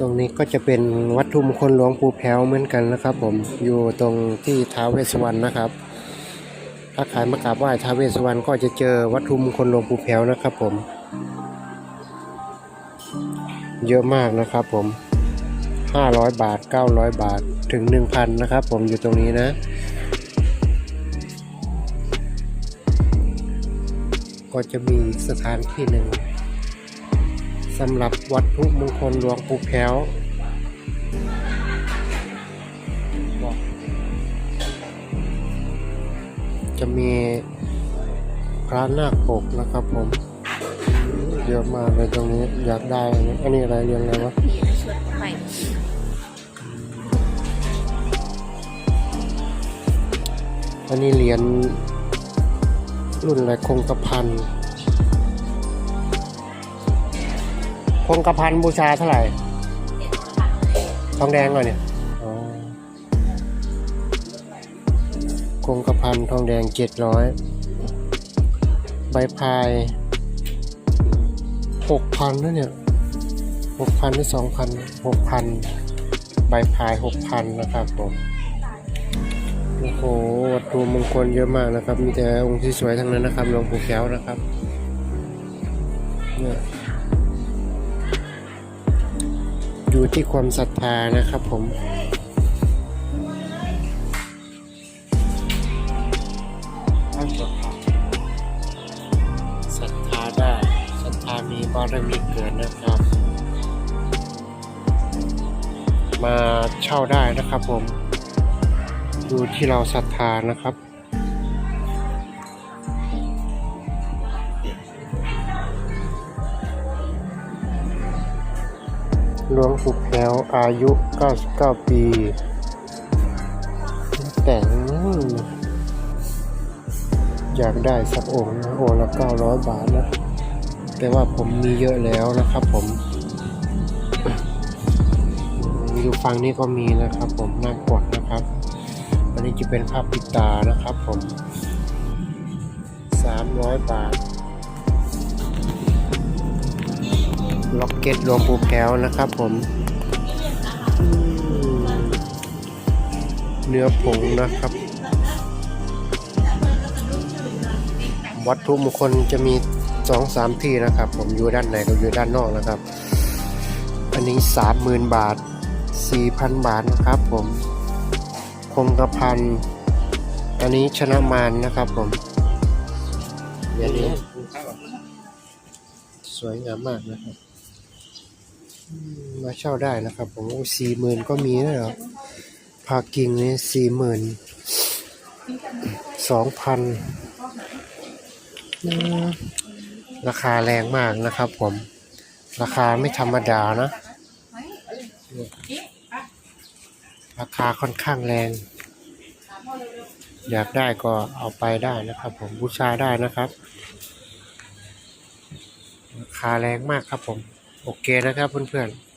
ตรงนี้ก็จะเป็นวัตถุมงคลหลวงปู่แพ้วเหมือนกันนะครับ ผมอยู่ตรงที่ท้าวเวสสวรรณนะครับ ถ้าใครมากราบไหว้ท้าวเวสสวรรณก็จะเจอวัตถุมงคลหลวงปู่แพ้วนะครับ ผม เยอะมากนะครับ ผม 500 บาท 900 บาทถึง 1,000นะครับ ผมอยู่ตรงนี้นะก็จะมีอีกสถานที่หนึ่ง สำหรับวัตถุมงคลหลวงปู่แพ้วจะมีพระนาคปกนะครับผม เยอะมากเลยตรงนี้อยากได้อันนี้อะไรเรียงอะไรวะอันนี้เหรียญรุ่นอะไรคงกระพัน คงกระพันบูชาเท่าไหร่ทองแดงก่อนเนี่ยคงกระพันทองแดงเจ็ดร้อยใบพายหกพันนะเนี่ยหกพันหรือสองพันหกพันใบพายหกพันนะครับผมโอ้โหวัตถุมงคลเยอะมากนะครับ มีแต่องค์ที่สวยทั้งนั้นนะครับหลวงปู่แก้วนะครับเนี่ย อยู่ที่ความศรัทธานะครับผมศรัทธาได้ศรัทธามีบารมีเกิดนะครับ มาเช่าได้นะครับผม ดูที่เราศรัทธานะครับ หลวงปู่แพ้วอายุ 99 ปีแต่งอยากได้สักองค์นะอละ 900 บาทนะ แต่ว่าผมมีเยอะแล้วนะครับผมอยู่ฝั่งนี้ก็มีนะครับผมน่ากดนะครับ อันนี้จะเป็นภาพปิดตานะครับผม 300 บาท กเก็ตหลวงปู่แก้วนะครับผม เนื้อผงนะครับ วัตถุมงคลจะมีสองสามที่นะครับ ผมอยู่ด้านในกับอยู่ด้านนอกนะครับ อันนี้สามหมื่นบาทสี่พันบาทนะครับผมคงกระพันอันนี้ชนะมารนะครับผมเดี๋ยวนี้สวยงามมากนะครับ มาเช่าได้นะครับผมสี่หมื่นก็มีนะเหรอพากิ่งนี่สี่หมื่นสองพันราคาแรงมากนะครับผม ราคาไม่ธรรมดานะ ราคาค่อนข้างแรง อยากได้ก็เอาไปได้นะครับ ผมบูชาได้นะครับ ราคาแรงมากครับผม โอเคนะครับเพื่อนๆ